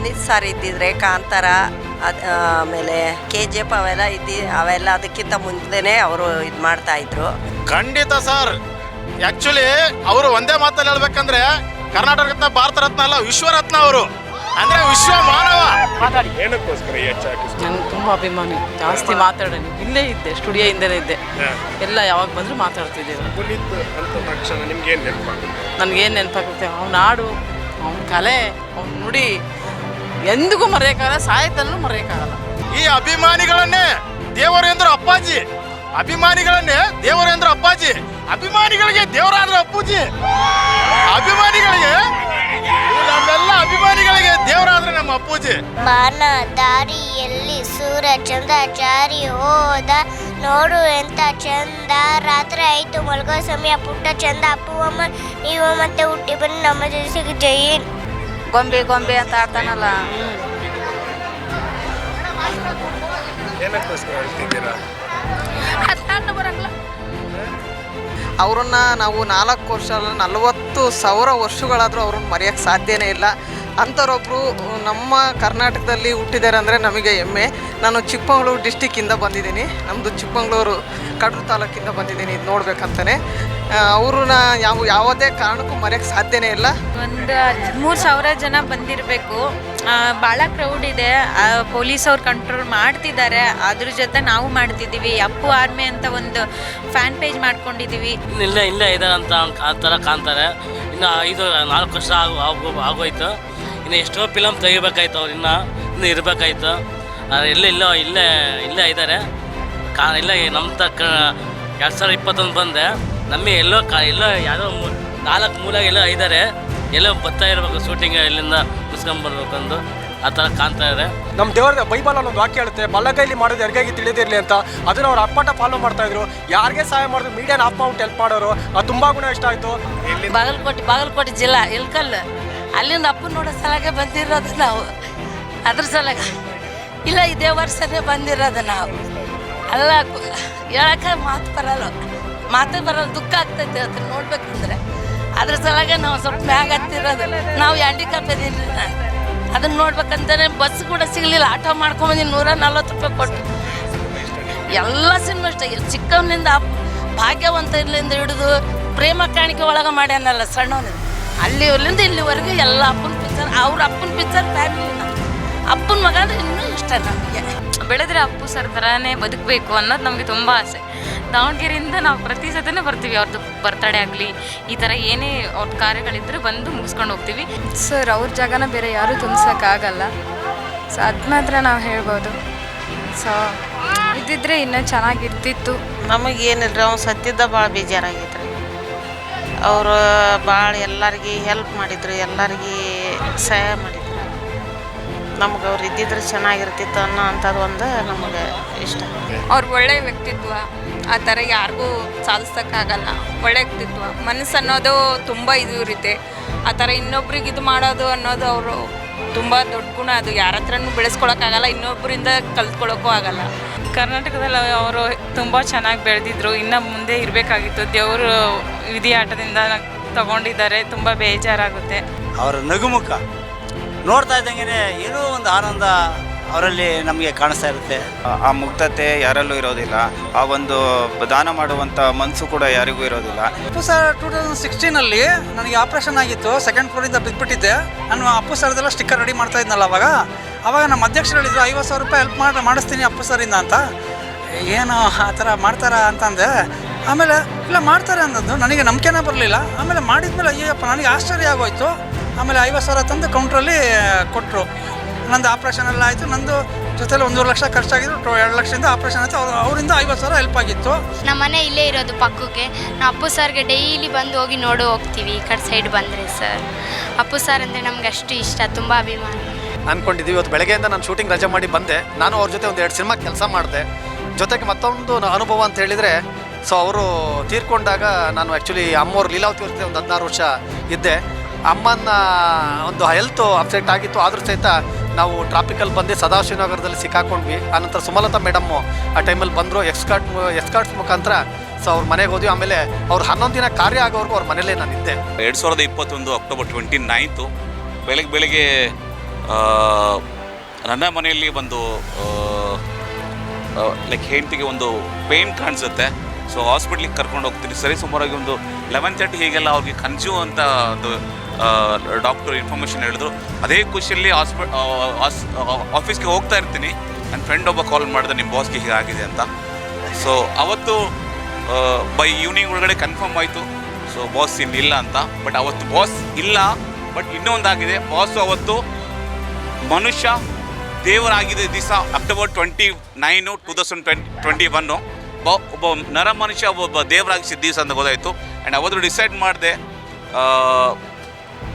Puneeth sir ಇದ್ದಿದ್ರೆ ಕಾಂತಾರ ಅದ್ ಆಮೇಲೆ ಕೆ ಜಿ ಎಫ್ ಅವೆಲ್ಲ ಇದ್ದಿ ಅವೆಲ್ಲ ಅದಕ್ಕಿಂತ ಮುಂದೆನೆ ಅವರು ಇದು ಮಾಡ್ತಾ ಇದ್ರು. ಖಂಡಿತ ಸರ್. ಆಕ್ಚುಲಿ ಅವರು ಒಂದೇ ಮಾತಲ್ಲಿ ಹೇಳ್ಬೇಕಂದ್ರೆ ಕರ್ನಾಟಕ ರತ್ನ ಭಾರತ ರತ್ನ ಅಲ್ಲ ವಿಶ್ವರತ್ನ ಅವರು. ಅಂದ್ರೆ ವಿಶ್ವ ಮಾನವ. ಏನಕ್ಕೋಸ್ಕರ ಈ ನನಗೆ ತುಂಬ ಅಭಿಮಾನಿ. ಜಾಸ್ತಿ ಮಾತಾಡೋಣ. ಇಲ್ಲೇ ಇದ್ದೆ ಸ್ಟುಡಿಯೋ ಹಿಂದೆನೇ ಇದ್ದೆ. ಎಲ್ಲ ಯಾವಾಗ ಬಂದರೂ ಮಾತಾಡ್ತಿದ್ದೇವೆ. ಪುನೀತ್ ಅಂತ ತಕ್ಷಣ ನಿಮ್ಗೆ ಏನು ನೆನಪಾಗುತ್ತೆ? ನನಗೇನು ನೆನಪಾಗುತ್ತೆ? ಅವ್ನ ಹಾಡು ಅವ್ನ ಕಲೆ ಅವ್ನ ನುಡಿ ಎಂದಿಗೂ ಮರೆಯೋಕ್ಕಾಗಲ್ಲ ಸಾಯತನೂ ಮರೆಯೋಕ್ಕಾಗಲ್ಲ. ಈ ಅಭಿಮಾನಿಗಳನ್ನೇ ದೇವರೇಂದ್ರ ಅಪ್ಪಾಜಿ. ಅಭಿಮಾನಿಗಳನ್ನೇ ದೇವರೇಂದ್ರ ಅಪ್ಪಾಜಿ. ಅಭಿಮಾನಿಗಳಿಗೆ ದೇವರಾದ್ರ ಅಪ್ಪುಜಿ. ಅಭಿಮಾನಿಗಳಿಗೆ ನಮ್ಮೆಲ್ಲ ಅಭಿಮಾನಿಗಳಿಗೆ ದೇವರಾದ್ರೆ ನಮ್ಮ ಅಪ್ಪುಜಿ. ಬಾನ ದಾರಿಯಲ್ಲಿ ಸೂರ ಚಂದ ಜಾರಿ ಹೋದ ನೋಡು ಎಂತ ಚಂದ. ರಾತ್ರಿ ಆಯ್ತು ಮಲ್ಗೋ ಸಮಯ ಪುಟ್ಟ ಚಂದ. ಅಪ್ಪು ಅಮ್ಮ ನೀವು ಮತ್ತೆ ಹುಟ್ಟಿ ಬಂದು ನಮ್ಮ ಜೊತೆ ಜೈನ್ ಗೊಂಬೆ ಗೊಂಬೆ ಅಂತ ಆಡ್ತಾನಲ್ಲ. ಅವ್ರನ್ನ ನಾವು ನಾಲ್ಕು ವರ್ಷ ನಲವತ್ತು ಸಾವಿರ ವರ್ಷಗಳಾದರೂ ಅವ್ರನ್ನ ಮರೆಯೋಕ್ಕೆ ಸಾಧ್ಯನೇ ಇಲ್ಲ. ಅಂಥವ್ರೊಬ್ಬರು ನಮ್ಮ ಕರ್ನಾಟಕದಲ್ಲಿ ಹುಟ್ಟಿದ್ದಾರೆ ಅಂದರೆ ನಮಗೆ ಹೆಮ್ಮೆ. ನಾನು ಚಿಕ್ಕಮಗಳೂರು ಡಿಸ್ಟಿಕ್ಕಿಂದ ಬಂದಿದ್ದೀನಿ. ನಮ್ಮದು ಚಿಕ್ಕಮಗಳೂರು ಕಡೂರು ತಾಲೂಕಿಂದ ಬಂದಿದ್ದೀನಿ ಇದು ನೋಡ್ಬೇಕಂತಾನೆ. ಅವ್ರನ್ನ ಯಾವ ಯಾವುದೇ ಕಾರಣಕ್ಕೂ ಮರೆಯಕ್ಕೆ ಸಾಧ್ಯನೇ ಇಲ್ಲ. ಒಂದು ಮೂರು ಸಾವಿರ ಜನ ಬಂದಿರಬೇಕು. ಭಾಳ ಕ್ರೌಡ್ ಇದೆ. ಪೊಲೀಸ್ ಅವ್ರು ಕಂಟ್ರೋಲ್ ಮಾಡ್ತಿದ್ದಾರೆ. ಅದ್ರ ಜೊತೆ ನಾವು ಮಾಡ್ತಿದ್ದೀವಿ. ಅಪ್ಪು ಆರ್ಮಿ ಅಂತ ಒಂದು ಫ್ಯಾನ್ ಪೇಜ್ ಮಾಡ್ಕೊಂಡಿದ್ದೀವಿ. ಇಲ್ಲ ಇಲ್ಲ ಇದ್ದಾರೆ ಅಂತ ಆ ಥರ ಕಾಣ್ತಾರೆ. ಇನ್ನು ಐದು ನಾಲ್ಕು ವರ್ಷ ಆಗೋ ಆಗು ಆಗೋಯ್ತು. ಇನ್ನು ಎಷ್ಟೋ ಫಿಲಮ್ ತೆಗಿಬೇಕಾಯ್ತು ಅವ್ರು ಇನ್ನು ಇನ್ನು ಇರಬೇಕಾಯ್ತು. ಎಲ್ಲ ಇಲ್ಲೋ ಇಲ್ಲೇ ಇಲ್ಲೇ ಇದ್ದಾರೆ. ಕಾ ಇಲ್ಲ ನಮ್ಮ ತಕ್ಕ ಎರಡು ಸಾವಿರದ ಇಪ್ಪತ್ತೊಂದು ಬಂದೆ. ನಮಗೆ ಎಲ್ಲೋ ಕಾ ಎಲ್ಲೋ ಯಾವುದೋ ಮೂ- ನಾಲ್ಕು ಮೂಲಾಗ ಎಲ್ಲೋ ಇದ್ದಾರೆ ಎಲ್ಲೋ ಬರ್ತಾ ಇರಬೇಕು ಶೂಟಿಂಗ್ ಇಲ್ಲಿಂದ ಮುಗಿಸ್ಕೊಂಬರ್ಬೇಕಂದು ಆ ಥರ ಕಾಣ್ತಾ ಇದೆ. ನಮ್ಮ ದೇವರ ಬೈಬಲ್ ಒಂದು ವಾಕ್ಯ ಹೇಳುತ್ತೆ ಬಲ್ಲಗೈಲಿ ಮಾಡೋದು ಎರಗಾಗಿ ತಿಳಿದಿರಲಿ ಅಂತ. ಅದನ್ನು ಅವ್ರು ಅಪ್ಪಟ ಫಾಲೋ ಮಾಡ್ತಾ ಇದ್ರು. ಯಾರಿಗೆ ಸಹಾಯ ಮಾಡಿದ್ರು? ಮೀಡಿಯಾನ ಆಫ್ ಮಾಡ್ಬಿಟ್ಟು ಹೆಲ್ಪ್ ಮಾಡೋರು. ಅದು ತುಂಬ ಗುಣ ಇಷ್ಟ ಆಯ್ತು. ಬಾಗಲಕೋಟೆ ಬಾಗಲಕೋಟೆ ಜಿಲ್ಲಾ ಇಲ್ಕಲ್. ಅಲ್ಲಿಂದ ಅಪ್ಪನ ನೋಡೋ ಸಲಾಗೆ ಬಂದಿರೋದು ನಾವು. ಅದ್ರ ಸಲಾಗ. ಇಲ್ಲ, ಇದೇ ವರ್ಷನೇ ಬಂದಿರೋದು ನಾವು. ಅಲ್ಲ, ಹೇಳಕ್ಕ ಮಾತು ಬರಲ್ಲ. ಮಾತು ಬರಲ್ಲ, ದುಃಖ ಆಗ್ತೈತೆ ಅದನ್ನ ನೋಡ್ಬೇಕಂದ್ರೆ. ಅದ್ರ ಸಲಾಗೆ ನಾವು ಸ್ವಲ್ಪ ಮ್ಯಾಗ ಹತ್ತಿರೋದು. ನಾವು ಹ್ಯಾಂಡಿಕ್ಯಾಪ್ ಇದೀನಿ. ನಾನು ಅದನ್ನ ನೋಡ್ಬೇಕಂತಾನೆ ಬಸ್ ಕೂಡ ಸಿಗಲಿಲ್ಲ. ಆಟೋ ಮಾಡ್ಕೊಂಬಂದಿನಿ ನೂರ ನಲ್ವತ್ತು ರೂಪಾಯಿ ಕೊಟ್ಟು. ಎಲ್ಲ ಸಿನಿಮಾ ಇಷ್ಟ ಚಿಕ್ಕವನಿಂದ ಭಾಗ್ಯವಂತ ಭಾಗ್ಯವಂತರಿಂದ ಹಿಡಿದು ಪ್ರೇಮ ಕಾಣಿಕೆ ಒಳಗೆ ಮಾಡ್ಯಾನಲ್ಲ ಸಣ್ಣವನಿಂದ. ಅಲ್ಲಿ ಅಲ್ಲಿಂದ ಇಲ್ಲಿವರೆಗೂ ಎಲ್ಲ ಅಪ್ಪನ ಪಿಕ್ಚರ್ ಅವ್ರ ಅಪ್ಪನ ಪಿಕ್ಚರ್ ಫ್ಯಾಮಿಲಿ ಅಪ್ಪನ ಮಗ ಅಂದ್ರೆ ಇನ್ನೂ ಇಷ್ಟ ನಮಗೆ. ಬೆಳೆದ್ರೆ ಅಪ್ಪು ಸರ್ ಥರನೇ ಬದುಕಬೇಕು ಅನ್ನೋದು ನಮಗೆ ತುಂಬ ಆಸೆ. ದಾವಣಗೆರೆಯಿಂದ ನಾವು ಪ್ರತಿ ಸತಿನೂ ಬರ್ತೀವಿ ಅವ್ರದ್ದು ಬರ್ತಡೇ ಆಗಲಿ ಈ ಥರ ಏನೇ ಅವ್ರ ಕಾರ್ಯಗಳಿದ್ದರೆ ಬಂದು ಮುಗಿಸ್ಕೊಂಡು ಹೋಗ್ತೀವಿ. ಸರ್ ಅವ್ರ ಜಾಗನ ಬೇರೆ ಯಾರೂ ತುಂಬಿಸೋಕ್ಕಾಗಲ್ಲ. ಸೊ ಅದು ಮಾತ್ರ ನಾವು ಹೇಳ್ಬೋದು. ಸೊ ಇದ್ದಿದ್ರೆ ಇನ್ನೂ ಚೆನ್ನಾಗಿರ್ತಿತ್ತು. ನಮಗೇನಿಲ್ಲ ಅವ್ನು ಸತ್ತಿದ್ದ ಭಾಳ ಬೇಜಾರಾಗೈತ್ರಿ. ಅವರು ಭಾಳ ಎಲ್ಲರಿಗೆ ಹೆಲ್ಪ್ ಮಾಡಿದ್ರು, ಎಲ್ಲರಿಗೆ ಸಹಾಯ ಮಾಡಿದ್ರು. ನಮ್ಗೆ ಅವ್ರು ಇದ್ದಿದ್ರೆ ಚೆನ್ನಾಗಿರ್ತಿತ್ತು ಅನ್ನೋ ಅಂಥದ್ದು ಒಂದು ನಮಗೆ ಇಷ್ಟ. ಅವ್ರ ಒಳ್ಳೆ ವ್ಯಕ್ತಿತ್ವ, ಆ ಥರ ಯಾರಿಗೂ ಸಾಧಿಸೋಕ್ಕಾಗಲ್ಲ. ಒಳ್ಳೆ ವ್ಯಕ್ತಿತ್ವ. ಮನಸ್ಸು ಅನ್ನೋದು ತುಂಬ ಇದು ಇರುತ್ತೆ. ಆ ಥರ ಇನ್ನೊಬ್ರಿಗೆ ಇದು ಮಾಡೋದು ಅನ್ನೋದು ಅವರು ತುಂಬ ದೊಡ್ಡ ಗುಣ ಅದು. ಯಾರ ಹತ್ರನೂ ಬೆಳೆಸ್ಕೊಳಕ್ಕಾಗಲ್ಲ ಇನ್ನೊಬ್ಬರಿಂದ ಕಲ್ತ್ಕೊಳ್ಳೋಕ್ಕೂ ಆಗಲ್ಲ. ಕರ್ನಾಟಕದಲ್ಲಿ ಅವರು ತುಂಬ ಚೆನ್ನಾಗಿ ಬೆಳೆದಿದ್ರು. ಇನ್ನು ಮುಂದೆ ಇರಬೇಕಾಗಿತ್ತು. ದೇವರು ವಿಧಿ ಆಟದಿಂದ ತಗೊಂಡಿದ್ದಾರೆ. ತುಂಬ ಬೇಜಾರಾಗುತ್ತೆ. ಅವರ ನಗುಮುಖ ನೋಡ್ತಾ ಇದ್ದಂಗೆ ಏನೋ ಒಂದು ಆನಂದ ಅವರಲ್ಲಿ ನಮಗೆ ಕಾಣಿಸ್ತಾ ಇರುತ್ತೆ. ಆ ಮುಗ್ಧತೆ ಯಾರಲ್ಲೂ ಇರೋದಿಲ್ಲ. ಆ ಒಂದು ದಾನ ಮಾಡುವಂಥ ಮನಸ್ಸು ಕೂಡ ಯಾರಿಗೂ ಇರೋದಿಲ್ಲ. ಅಪ್ಪು ಸರ್ ಟೂ ತೌಸಂಡ್ ಸಿಕ್ಸ್ಟೀನಲ್ಲಿ ನನಗೆ ಆಪ್ರೇಷನ್ ಆಗಿತ್ತು. ಸೆಕೆಂಡ್ ಫ್ಲೋರಿಂದ ಬಿದ್ದುಬಿಟ್ಟಿದ್ದೆ ನಾನು ಅಪ್ಪು ಸರ್ದೆಲ್ಲ ಸ್ಟಿಕ್ಕರ್ ರೆಡಿ ಮಾಡ್ತಾ ಇದ್ನಲ್ಲ ಅವಾಗ. ಅವಾಗ ನಮ್ಮ ಅಧ್ಯಕ್ಷರು ಹೇಳಿದ್ರು ಐವತ್ತು ಸಾವಿರ ರೂಪಾಯಿ ಹೆಲ್ಪ್ ಮಾಡಿ ಮಾಡಿಸ್ತೀನಿ ಅಪ್ಪು ಸರಿಂದ ಅಂತ. ಏನು ಆ ಥರ ಮಾಡ್ತಾರ ಅಂತಂದೆ ಆಮೇಲೆ ಇಲ್ಲ ಮಾಡ್ತಾರೆ ಅಂದದ್ದು. ನನಗೆ ನಂಬಿಕೆನೇ ಬರಲಿಲ್ಲ. ಆಮೇಲೆ ಮಾಡಿದ್ಮೇಲೆ ಅಯ್ಯಪ್ಪ ನನಗೆ ಆಶ್ಚರ್ಯ ಆಗೋಯ್ತು. ಆಮೇಲೆ ಐವತ್ತು ಸಾವಿರ ತಂದು ಕೌಂಟ್ರಲ್ಲಿ ಕೊಟ್ಟರು ನಂದು ಆಪ್ರೇಷನ್ ಎಲ್ಲ ಆಯಿತು. ನಂದು ಜೊತೆಲಿ ಒಂದೂವರೆ ಲಕ್ಷ ಖರ್ಚಾಗಿದ್ದು ಎರಡು ಲಕ್ಷದಿಂದ ಆಪ್ರೇಷನ್ ಆಯಿತು. ಅವ್ರು ಅವರಿಂದ ಐವತ್ತು ಸಾವಿರ ಹೆಲ್ಪ್ ಆಗಿತ್ತು. ನಮ್ಮ ಮನೆ ಇಲ್ಲೇ ಇರೋದು ಪಕ್ಕಕ್ಕೆ ನಾವು ಅಪ್ಪು ಸರ್ಗೆ ಡೈಲಿ ಬಂದು ಹೋಗಿ ನೋಡು ಹೋಗ್ತೀವಿ. ಈ ಕಡೆ ಸೈಡ್ ಬಂದರೆ ಸರ್ ಅಪ್ಪು ಸರ್ ಅಂದರೆ ನಮ್ಗೆ ಅಷ್ಟು ಇಷ್ಟ. ತುಂಬ ಅಭಿಮಾನ. ಅನ್ಕೊಂಡಿದ್ದೀವಿ. ಇವತ್ತು ಬೆಳಗ್ಗೆಯಿಂದ ನಾನು ಶೂಟಿಂಗ್ ರಜೆ ಮಾಡಿ ಬಂದೆ. ನಾನು ಅವ್ರ ಜೊತೆ ಒಂದು ಎರಡು ಸಿನಿಮಾ ಕೆಲಸ ಮಾಡಿದೆ. ಜೊತೆಗೆ ಮತ್ತೊಂದು ಅನುಭವ ಅಂತ ಹೇಳಿದರೆ ಸೊ ಅವರು ತೀರ್ಕೊಂಡಾಗ ನಾನು ಆ್ಯಕ್ಚುಲಿ ಅಮ್ಮವ್ರ ಲೀಲಾವತಿ ಅವ್ರ ಜೊತೆ ಒಂದು ಹದಿನಾರು ವರ್ಷ ಇದ್ದೆ. ಅಮ್ಮನ ಒಂದು ಹೆಲ್ತ್ ಅಪ್ಸೆಟ್ ಆಗಿತ್ತು. ಆದರೂ ಸಹಿತ ನಾವು ಟ್ರಾಫಿಕಲ್ಲಿ ಬಂದು ಸದಾಶಿವನಗರದಲ್ಲಿ ಸಿಕ್ಕಾಕೊಂಡ್ವಿ. ಆನಂತರ ಸುಮಲತಾ ಮೇಡಮ್ಮು ಆ ಟೈಮಲ್ಲಿ ಬಂದರು. ಎಕ್ಸ್ಕಾರ್ಟ್ ಎಕ್ಸ್ಕಾರ್ಟ್ಸ್ ಮುಖಾಂತರ ಸೊ ಅವ್ರ ಮನೆಗೆ ಹೋದ್ವಿ. ಆಮೇಲೆ ಅವ್ರು ಹನ್ನೊಂದು ದಿನ ಕಾರ್ಯ ಆಗೋವರೆಗೂ ಅವ್ರ ಮನೇಲೇ ನಾನು ಇದ್ದೆ. ಎರಡು ಸಾವಿರದ ಇಪ್ಪತ್ತೊಂದು ಅಕ್ಟೋಬರ್ ಟ್ವೆಂಟಿ ನೈನ್ತು ಬೆಳಗ್ಗೆ ಬೆಳಗ್ಗೆ ನನ್ನ ಮನೆಯಲ್ಲಿ ಒಂದು ಲೈಕ್ ಹೆಂಡತಿಗೆ ಒಂದು ಪೇನ್ ಕಾಣಿಸುತ್ತೆ. ಸೊ ಹಾಸ್ಪಿಟ್ಲಿಗೆ ಕರ್ಕೊಂಡು ಹೋಗ್ತೀನಿ. ಸರಿ, ಸುಮಾರಾಗಿ ಒಂದು ಲೆವೆನ್ ತರ್ಟಿ ಹೀಗೆಲ್ಲ ಅವ್ರಿಗೆ ಕನ್ಸ್ಯೂ ಅಂತ ಒಂದು ಡಾಕ್ಟರ್ ಇನ್ಫಾರ್ಮೇಷನ್ ಹೇಳಿದ್ರು. ಅದೇ ಖುಷಿಯಲ್ಲಿ ಹಾಸ್ಪಿ ಆಫೀಸ್ಗೆ ಹೋಗ್ತಾ ಇರ್ತೀನಿ. ನನ್ನ ಫ್ರೆಂಡ್ ಒಬ್ಬ ಕಾಲ್ ಮಾಡಿದೆ, ನಿಮ್ಮ ಬಾಸ್ಗೆ ಹೀಗಾಗಿದೆ ಅಂತ. ಸೊ ಅವತ್ತು ಬೈ ಈವ್ನಿಂಗ್ ಒಳಗಡೆ ಕನ್ಫರ್ಮ್ ಆಯಿತು. ಸೊ ಬಾಸ್ ಇಲ್ಲ ಅಂತ. ಬಟ್ ಅವತ್ತು ಬಾಸ್ ಇಲ್ಲ ಬಟ್ ಇನ್ನೊಂದಾಗಿದೆ ಬಾಸು ಅವತ್ತು ಮನುಷ್ಯ ದೇವರಾಗಿದೆ ದಿವಸ October twenty nine two thousand twenty twenty one ಒಬ್ಬ ನರ ಮನುಷ್ಯ ಒಬ್ಬ ದೇವರಾಗಿ ದಿವಸ ಅಂತ ಗೊತ್ತಾಯಿತು. ಆ್ಯಂಡ್ ಅವತ್ತು ಡಿಸೈಡ್ ಮಾಡಿದೆ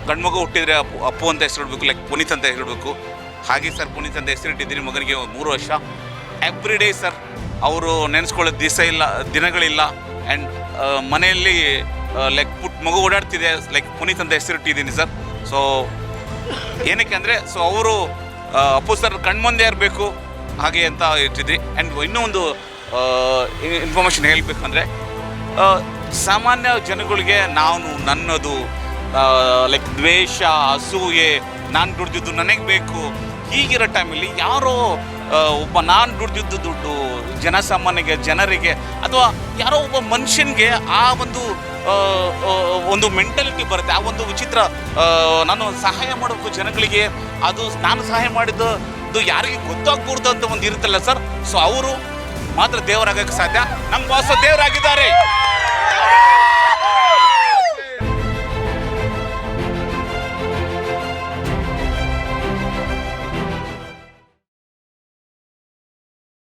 ಗಂಡ್ಮಗು ಹುಟ್ಟಿದರೆ ಅಪ್ಪು ಅಪ್ಪು ಅಂತ ಹೆಸರಿಡ್ಬೇಕು ಲೈಕ್ ಪುನೀತ್ ಅಂತ ಹೆಸರಿಡ್ಬೇಕು ಹಾಗೆ ಸರ್ ಪುನೀತ್ ಅಂತ ಹೆಸರಿಟ್ಟಿದ್ದೀನಿ ಮಗನಿಗೆ ಮೂರು ವರ್ಷ. ಎವ್ರಿ ಡೇ ಸರ್ ಅವರು ನೆನೆಸ್ಕೊಳ್ಳೋ ದಿವಸ ಇಲ್ಲ, ದಿನಗಳಿಲ್ಲ. ಆ್ಯಂಡ್ ಮನೆಯಲ್ಲಿ ಲೈಕ್ ಪುಟ್, ಮಗು ಓಡಾಡ್ತಿದೆ ಲೈಕ್ ಪುನೀತ್ ಅಂತ ಹೆಸರಿಟ್ಟಿದ್ದೀನಿ ಸರ್ ಸೊ ಏನಕ್ಕೆ ಅಂದರೆ ಸೊ ಅವರು ಅಪ್ಪು ಸರ್ ಕಣ್ಮುಂದೆ ಇರಬೇಕು ಹಾಗೆ ಅಂತ ಇಟ್ಟಿದ್ರಿ. ಆ್ಯಂಡ್ ಇನ್ನೂ ಒಂದು ಇನ್ಫಾರ್ಮೇಷನ್ ಹೇಳಬೇಕಂದ್ರೆ ಸಾಮಾನ್ಯ ಜನಗಳಿಗೆ ನಾನು ನನ್ನದು ಲೈಕ್ ದ್ವೇಷ, ಅಸೂಯೆ, ನಾನು ದುಡ್ದಿದ್ದು ನನಗೆ ಬೇಕು, ಹೀಗಿರೋ ಟೈಮಲ್ಲಿ ಯಾರೋ ಒಬ್ಬ ನಾನು ದುಡ್ದಿದ್ದು ದುಡ್ಡು ಜನಸಾಮಾನ್ಯಗೆ, ಜನರಿಗೆ, ಅಥವಾ ಯಾರೋ ಒಬ್ಬ ಮನುಷ್ಯನಿಗೆ ಆ ಒಂದು ಒಂದು ಮೆಂಟಾಲಿಟಿ ಬರುತ್ತೆ, ಆ ಒಂದು ವಿಚಿತ್ರ ನಾನು ಸಹಾಯ ಮಾಡಬೇಕು ಜನಗಳಿಗೆ, ಅದು ನಾನು ಸಹಾಯ ಮಾಡಿದ್ದು ಯಾರಿಗೆ ಗೊತ್ತಾಗ್ಬಾರ್ದು ಅಂತ ಒಂದು ಇರುತ್ತಲ್ಲ ಸರ್? ಸೊ ಅವರು ಮಾತ್ರ ದೇವರಾಗಕ್ಕೆ ಸಾಧ್ಯ. ನಮ್ಮ ವಾಸ ದೇವರಾಗಿದ್ದಾರೆ.